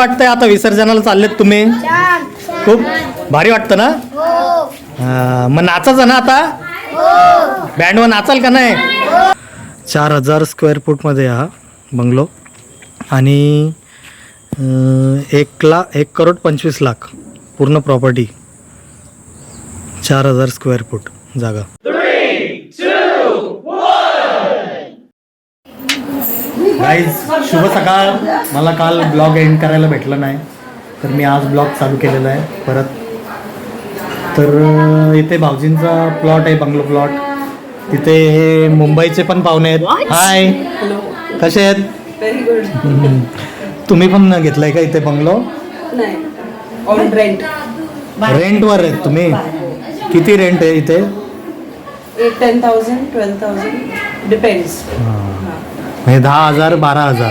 वाटतंय आता विसर्जनाला चाललेत तुम्ही? खूप भारी वाटतं ना? हा, मग नाचायचं ना आता? बँडवर नाचाल का नाही? चार हजार स्क्वेअर फूटमध्ये हा बंगलो. आणि अं, एक लाख एक करोड पंचवीस लाख पूर्ण प्रॉपर्टी चार हजार स्क्वेअर फूट जागा. गाईज शुभ सकाळ. मला काल ब्लॉग एंड करायला भेटलं नाही तर मी आज ब्लॉग चालू केलेला आहे परत. तर इथे भाऊजींचा प्लॉट आहे बंगलो प्लॉट तिथे हे मुंबईचे पण पाहुणे आहेत. हाय कसे आहेत. तुम्ही पण घेतलाय का इथे बंगलो नाही. ऑन रेंट रेंटवर आहेत तुम्ही? किती रेंट आहे इथे? Ten thousand twelve thousand depends म्हणजे दहा हजार बारा हजार.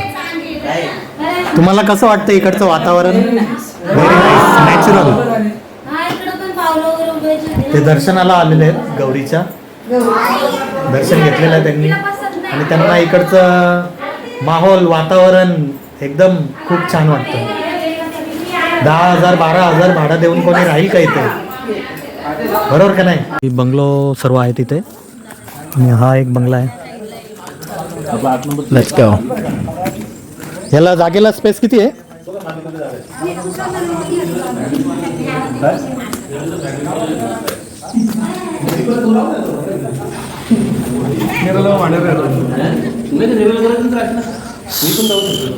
तुम्हाला कसं वाटतं इकडचं वातावरण? व्हेरी नाईस नॅचरल ते दर्शनाला आलेले आहेत गौरीच्या. दर्शन घेतलेलं आहे त्यांनी. आणि त्यांना इकडचं माहोल वातावरण एकदम खूप छान वाटतं. दहा हजार बारा हजार भाडा देऊन कोणी राहील का इथे? बरोबर का नाही? बंगलो सर्व आहे तिथे. आणि हा एक बंगला आहे. लेट्स गो याला जागेला स्पेस किती आहे?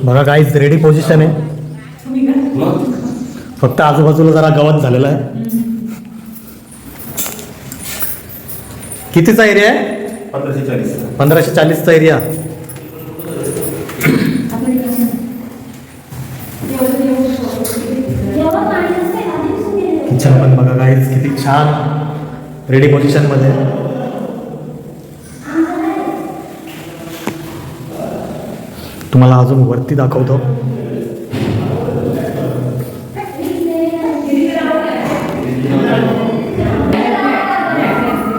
बघा काहीच रेडी पोझिशन आहे. फक्त आजूबाजूला जरा गवत झालेलं आहे. कितीचा एरिया आहे? पंधराशे चाळीस. पंधराशे चाळीसचा एरिया किचन पण बघा काहीच किती छान. रेडी पोझिशनमध्ये. तुम्हाला अजून वरती दाखवतो.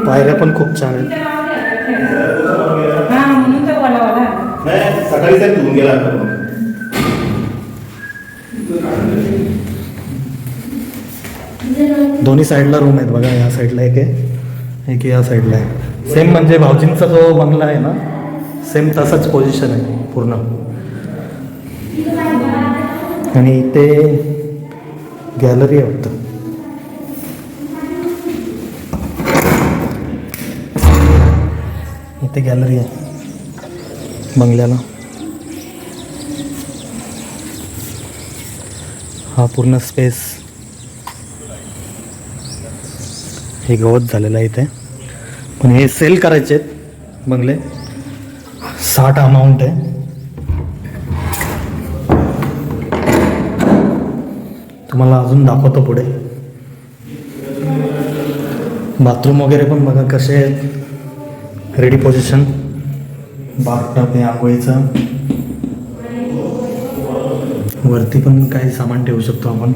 पायऱ्या पण खूप छान आहेत. हा सकाळी साहेब धुवून गेला आता पण. दोन्ही साईडला रूम आहेत बघा या साईडला एक आहे एक या साईडला आहे. सेम म्हणजे भाऊजींचा जो बंगला आहे ना सेम तसंच पोझिशन आहे पूर्ण. आणि इथे गॅलरी आहे वाटतं. इथे गॅलरी आहे बंगल्याला. हा पूर्ण स्पेस हे गवत झालेलं आहे इथे. पण हे सेल करायचे आहेत बंगले. साठ अमाऊंट आहे. तुम्हाला अजून दाखवतो पुढे. बाथरूम वगैरे पण बघा कसे आहेत. रेडी पोझिशन बाथटब हे आंघोळीचं. वरती पण काही सामान ठेवू शकतो आपण.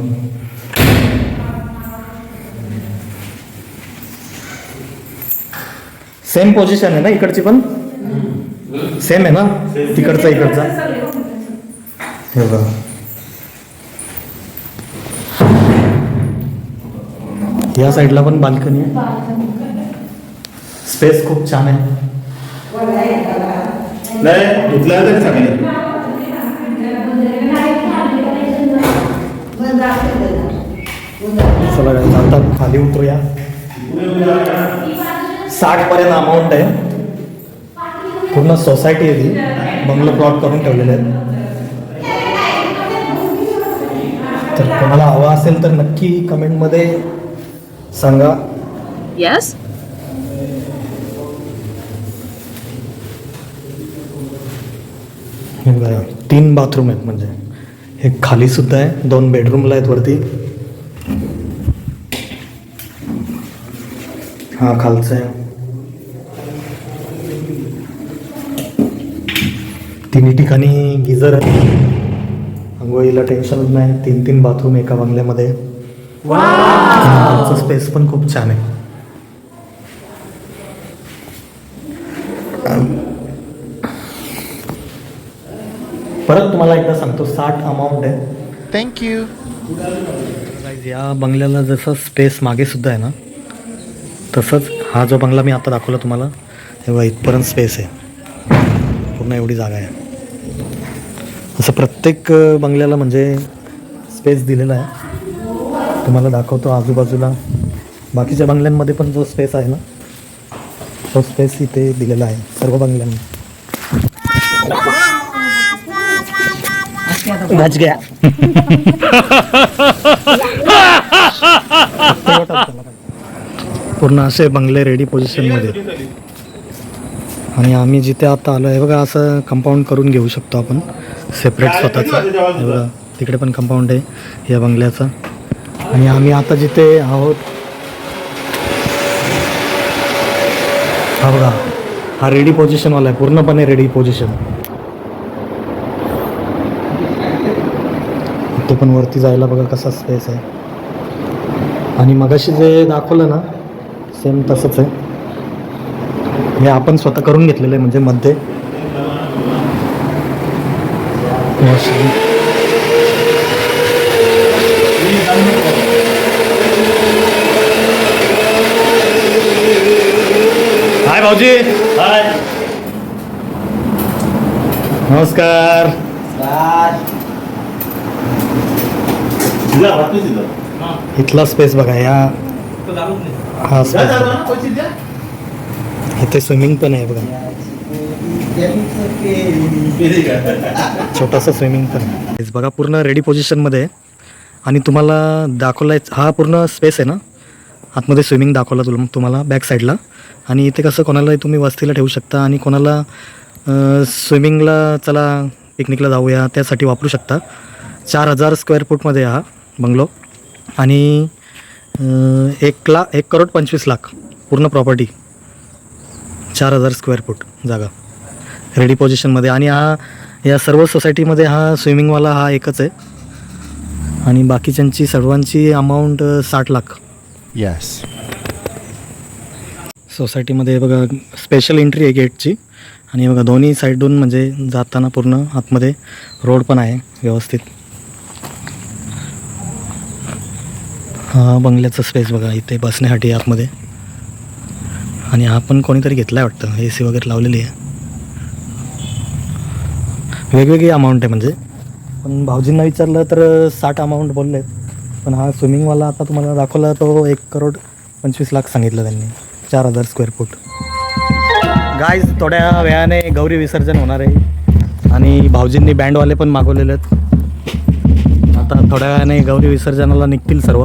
सेम पोझिशन आहे ना इकडची पण? सेम आहे ना? तिकडचा इकडचा. हे बघा. या साईडला पण बाल्कनी आहे. स्पेस खूप छान आहे. नाही धुतला तरी सकाळी चला आता खाली उतरूया. साठ पर्यंत अमाऊंट आहे. पूर्ण सोसायटी आहे ती. बंगलो प्लॉट करून ठेवलेले आहेत. तर कोणाला हवा असेल तर नक्की कमेंटमध्ये सांगा. येस हे बघा, तीन बाथरूम आहेत म्हणजे. हे खाली सुद्धा आहे. दोन बेडरूमला आहेत वरती. हा खालचा आहे. ठिकाणी गिझर आहे. आंघोळीला टेन्शनच नाही. तीन तीन बाथरूम एका बंगल्यामध्ये. स्पेस पण खूप छान आहे. परत तुम्हाला एकदा सांगतो साठ अमाऊंट आहे. थँक्यू या बंगल्याला जसं स्पेस मागे सुद्धा आहे ना तसंच हा जो बंगला मी आता दाखवला तुम्हाला हे बघा इथपर्यंत स्पेस आहे. पूर्ण एवढी जागा आहे. असं प्रत्येक बंगल्याला म्हणजे स्पेस दिलेला आहे. तुम्हाला दाखवतो आजूबाजूला. बाकीच्या बंगल्यांमध्ये पण जो स्पेस आहे ना तो स्पेस इथे दिलेला आहे सर्व बंगल्यांनी. बच गया पूर्ण असे बंगले रेडी पोझिशनमध्ये आणि आम्ही जिथे आता आलो आहे बघा असं कंपाऊंड करून घेऊ शकतो आपण. सेपरेट स्वतःचं. बघा तिकडे पण कंपाऊंड आहे या बंगल्याचं. आणि आम्ही आता जिथे आहोत हा बघा हा रेडी पोझिशनवाला आहे पूर्णपणे रेडी पोझिशन ते पण वरती जायला बघा कसा स्पेस आहे. आणि मगाशी जे दाखवलं ना सेम तसंच आहे. हे आपण स्वतः करून घेतलेलं आहे म्हणजे मध्ये. Washroom. हाय भाऊजी हाय नमस्कार इथला स्पेस बघा या हा स्पेस. इथे स्विमिंग पण आहे बघा. छोटासा स्विमिंग पण. आहे. बघा पूर्ण रेडी पोझिशनमध्ये आहे. आणि तुम्हाला दाखवला हा पूर्ण स्पेस आहे ना? आतमध्ये स्विमिंग दाखवला तुला तुम्हाला बॅक साईडला आणि इथे कसं कोणालाही तुम्ही वस्तीला ठेवू शकता आणि कोणाला स्विमिंगला चला पिकनिकला जाऊया त्यासाठी वापरू शकता. चार हजार स्क्वेअर फूटमध्ये हा बंगलो आणि एक ला एक करोड पंचवीस लाख पूर्ण प्रॉपर्टी चार हजार स्क्वेअर फूट जागा. रेडी पोझिशनमध्ये आणि हा या सर्व सोसायटीमध्ये हा स्विमिंगवाला हा एकच आहे. आणि बाकीच्यांची सर्वांची अमाऊंट साठ लाख. येस सोसायटीमध्ये बघा स्पेशल एंट्री आहे गेटची आणि बघा दोन्ही साईडून म्हणजे जाताना पूर्ण आतमध्ये रोड पण आहे व्यवस्थित. हा बंगल्याचा स्पेस बघा इथे बसण्यासाठी आतमध्ये. आणि हा पण कोणीतरी घेतला आहे वाटतं? ए सी वगैरे लावलेली आहे. वेगवेगळी अमाऊंट आहे म्हणजे. पण भाऊजींना विचारलं तर साठ अमाऊंट बोलले पण हा स्विमिंगवाला आता तुम्हाला दाखवला तो एक करोड पंचवीस लाख सांगितलं त्यांनी. चार हजार स्क्वेअर फूट गाय थोड्या वेळाने गौरी विसर्जन होणार आहे. आणि भाऊजींनी बँडवाले पण मागवलेले आहेत. आता थोड्या वेळाने गौरी विसर्जनाला निघतील सर्व.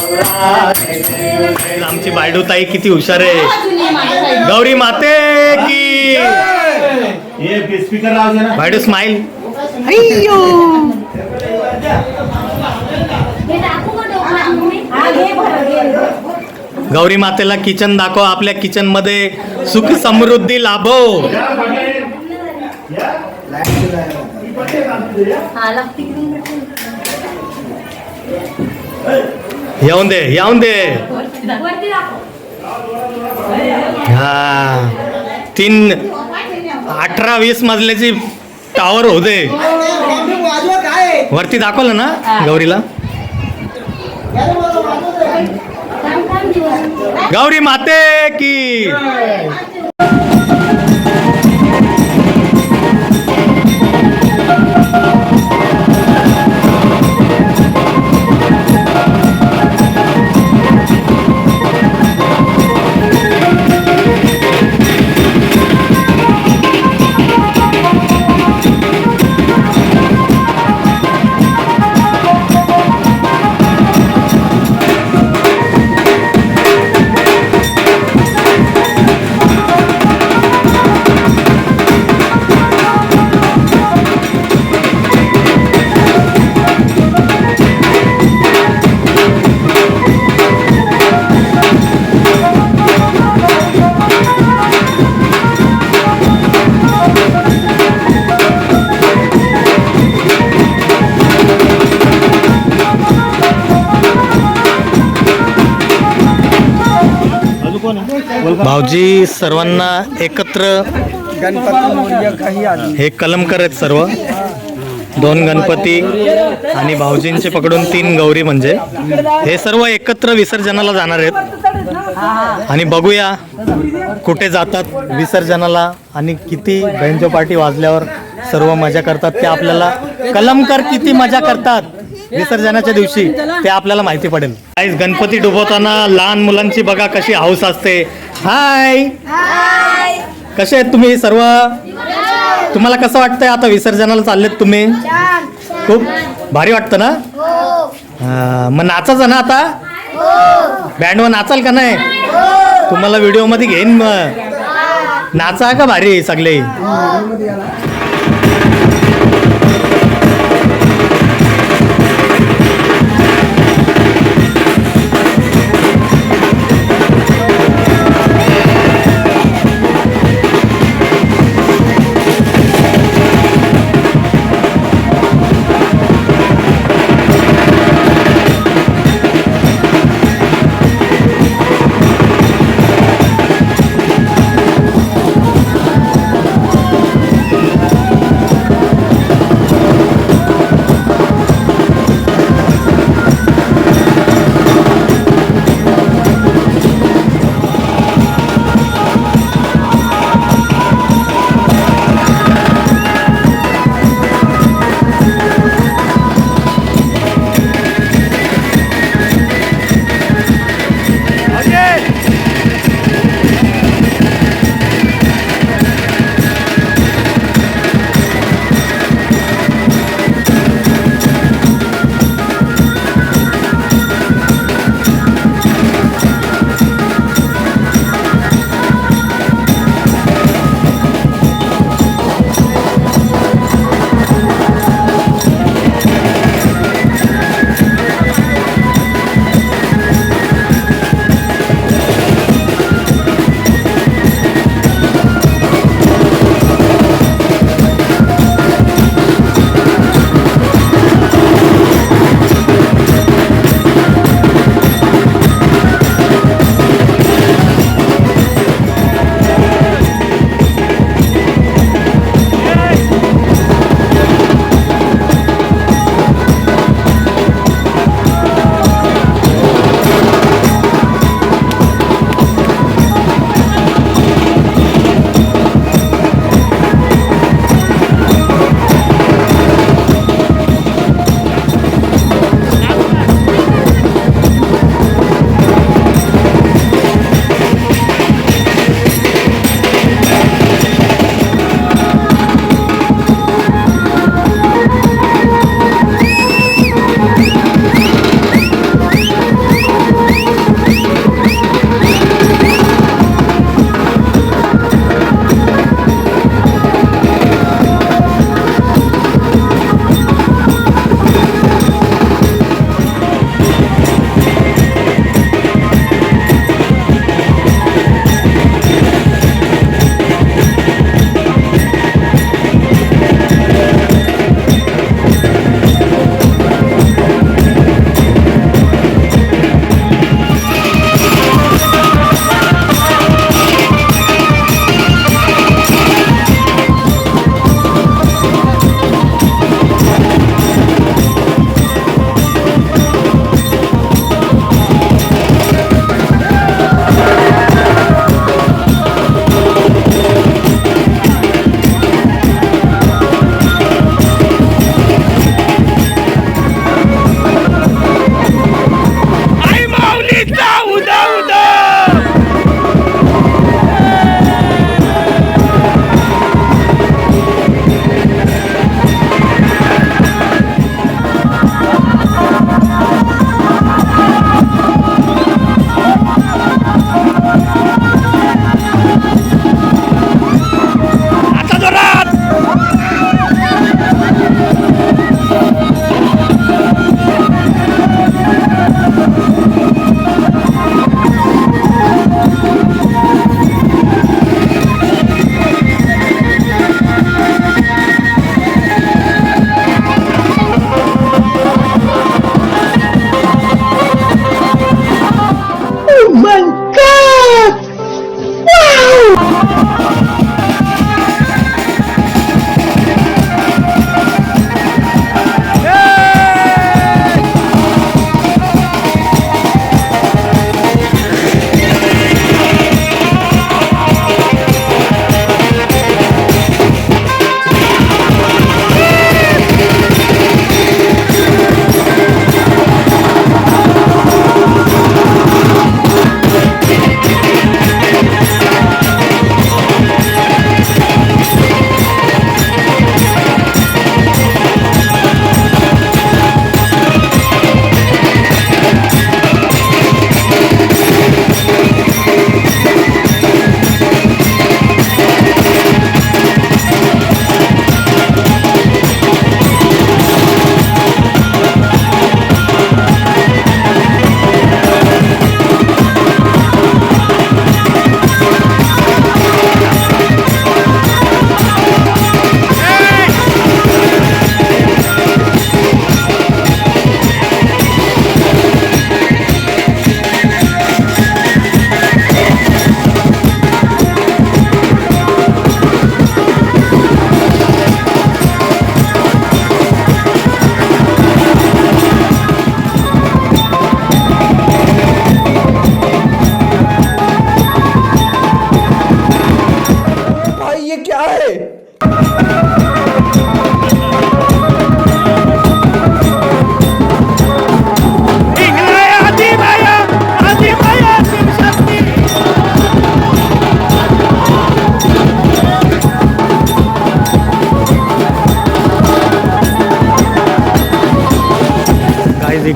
आमची बायडू ताई किती हुशार आहे. गौरी माते की. हे बायडू स्माइल गौरी मातेला किचन दाखव आपल्या किचनमध्ये सुख समृद्धी लाभो. येऊन दे येऊन दे. हा. तीन अठरा वीस मजल्याची टावर होते. वरती दाखवलं ना गौरीला? गौरी माते की. जी सर्वांना एकत्र हे कलमकर आहेत सर्व. दोन गणपती आणि भाऊजींचे पकडून तीन गौरी म्हणजे. हे सर्व एकत्र विसर्जनाला जाणार आहेत. आणि बघूया कुठे जातात विसर्जनाला आणि किती बेंजो पार्टी वाजल्यावर सर्व मजा करतात. ते आपल्याला कलमकर किती मजा करतात. विसर्जनाच्या दिवशी ते आपल्याला माहिती पडेल. Guys, गणपती डुबवताना लहान मुलांची बघा कशी हाऊस असते. हाय कसे आहेत तुम्ही सर्व? तुम्हाला कसं वाटतंय आता विसर्जनाला चाललेत तुम्ही? खूप भारी वाटतं ना? हा, मग नाचायचं ना आता? बँडवर नाचाल का नाही? तुम्हाला व्हिडिओमध्ये घेईन मग. नाचा का भारी सगळे?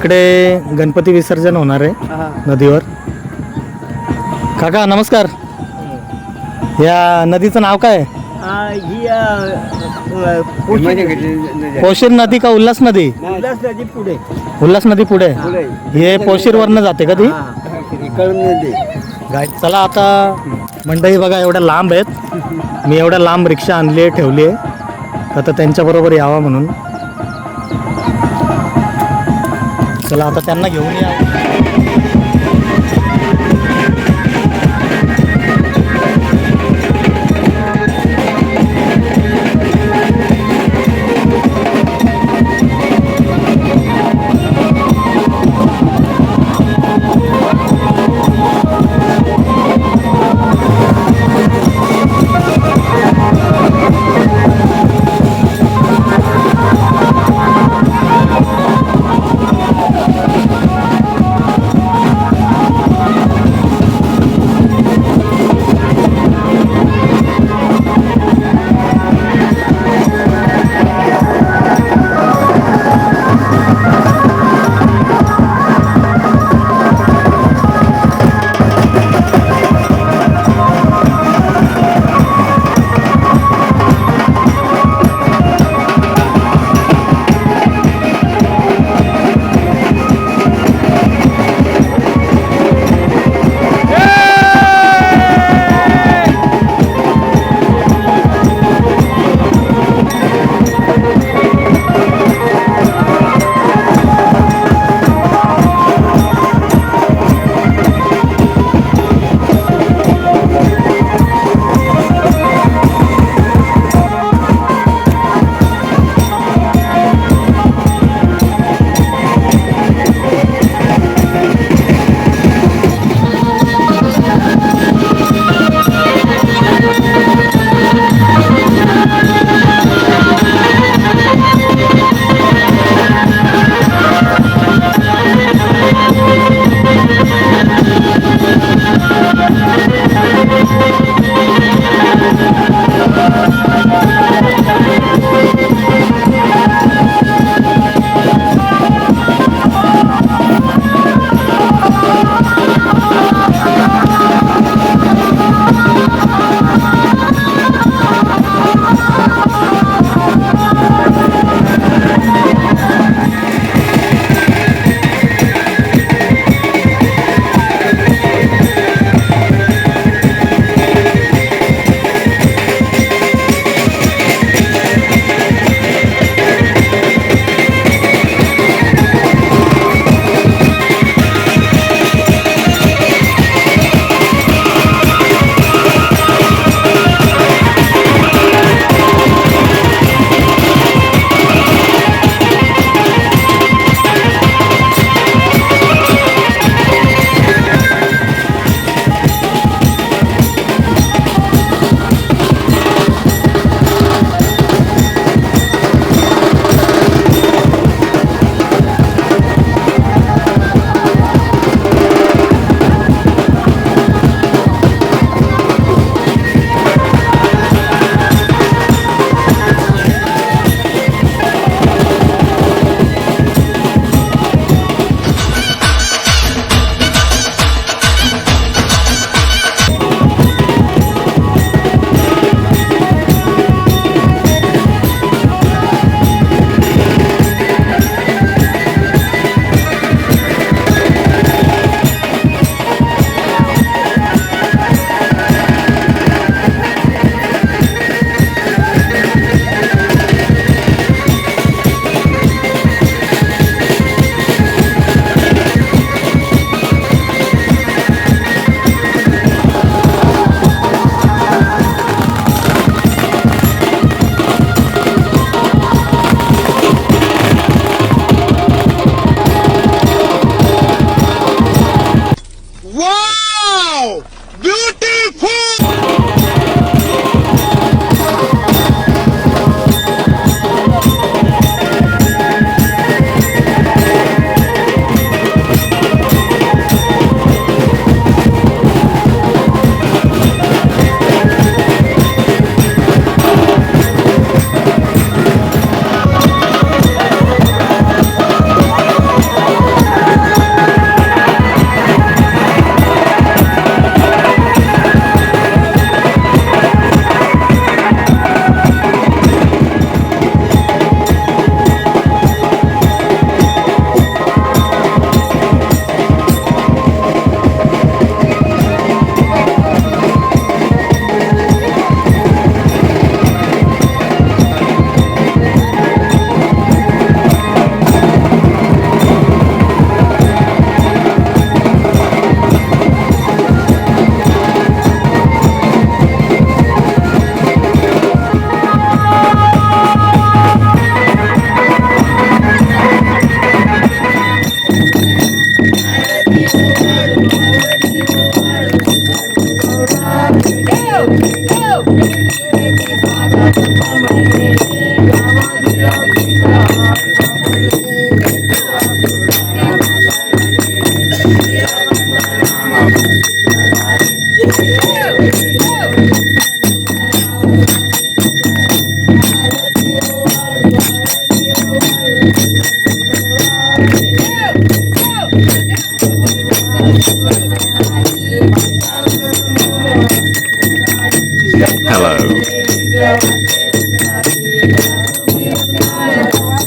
इकडे गणपती विसर्जन होणार आहे नदीवर. काका नमस्कार. या नदीचं नाव काय? आहे? पोशीर नदी. का उल्हास नदी? पुढे. उल्हास नदी पुढे. हे. पोशीर वरनं जाते का ती? इकडून नदी. गाय चला आता मंडई बघा एवढ्या लांब आहेत. मी एवढ्या लांब रिक्षा आणली आहे ठेवली आहे. आता त्यांच्याबरोबर यावा म्हणून. चला आता त्यांना घेऊन या.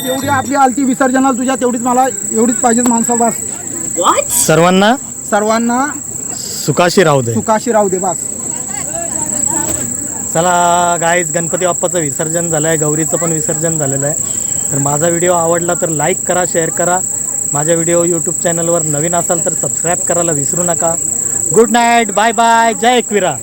एवढी आपली आलती विसर्जनाला तुझ्या तेवढीच मला एवढीच पाहिजे माणसं बस. सर्वांना सर्वांना सुखाशी राहू दे. सुखाशी राहू दे बस. चला गाईज गणपती बाप्पाचं विसर्जन झालं आहे गौरीचं पण विसर्जन झालेलं आहे. तर माझा व्हिडिओ आवडला तर लाईक करा शेअर करा. माझ्या व्हिडिओ यूट्यूब चॅनलवर नवीन असाल तर सबस्क्राईब करायला विसरू नका. गुड नाईट बाय बाय जय एकविरा.